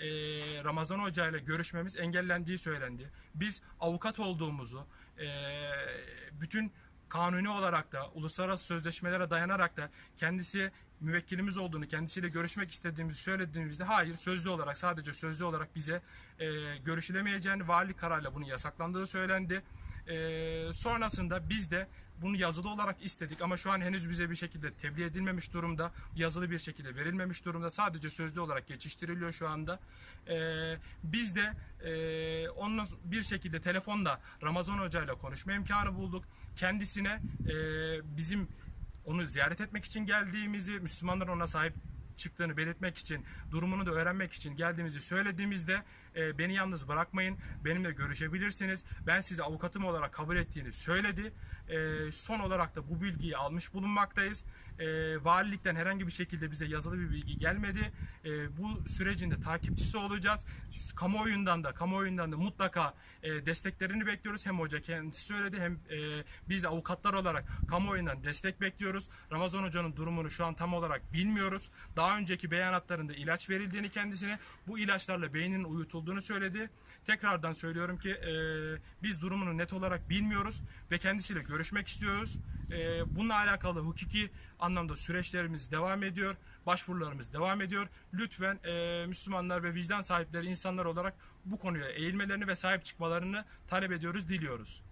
e, Ramazan Hoca ile görüşmemiz engellendiği söylendi. Biz avukat olduğumuzu, e, bütün kanuni olarak da uluslararası sözleşmelere dayanarak da kendisi müvekkilimiz olduğunu, kendisiyle görüşmek istediğimizi söylediğimizde hayır sözlü olarak sadece sözlü olarak bize e, görüşülemeyeceğini vali kararıyla bunun yasaklandığı söylendi. E, sonrasında biz de bunu yazılı olarak istedik ama şu an henüz bize bir şekilde tebliğ edilmemiş durumda. Yazılı bir şekilde verilmemiş durumda. Sadece sözlü olarak geçiştiriliyor şu anda. Ee, biz de e, onunla bir şekilde telefonda Ramazan Hoca ile konuşma imkanı bulduk. Kendisine e, bizim onu ziyaret etmek için geldiğimizi, Müslümanların ona sahip çıktığını belirtmek için, durumunu da öğrenmek için geldiğimizi söylediğimizde e, beni yalnız bırakmayın, benimle görüşebilirsiniz. Ben sizi avukatım olarak kabul ettiğini söyledi. E, son olarak da bu bilgiyi almış bulunmaktayız. E, valilikten herhangi bir şekilde bize yazılı bir bilgi gelmedi. E, bu sürecin de takipçisi olacağız. Kamuoyundan da, kamuoyundan da mutlaka e, desteklerini bekliyoruz. Hem hoca kendisi söyledi hem e, biz avukatlar olarak kamuoyundan destek bekliyoruz. Ramazan Hoca'nın durumunu şu an tam olarak bilmiyoruz. Daha önceki beyanatlarında ilaç verildiğini kendisine, bu ilaçlarla beyninin uyutulduğunu söyledi. Tekrardan söylüyorum ki e, biz durumunu net olarak bilmiyoruz ve kendisiyle görüşmek istiyoruz. E, bununla alakalı hukuki anlamda süreçlerimiz devam ediyor. Başvurularımız devam ediyor. Lütfen e, Müslümanlar ve vicdan sahipleri insanlar olarak bu konuya eğilmelerini ve sahip çıkmalarını talep ediyoruz, diliyoruz.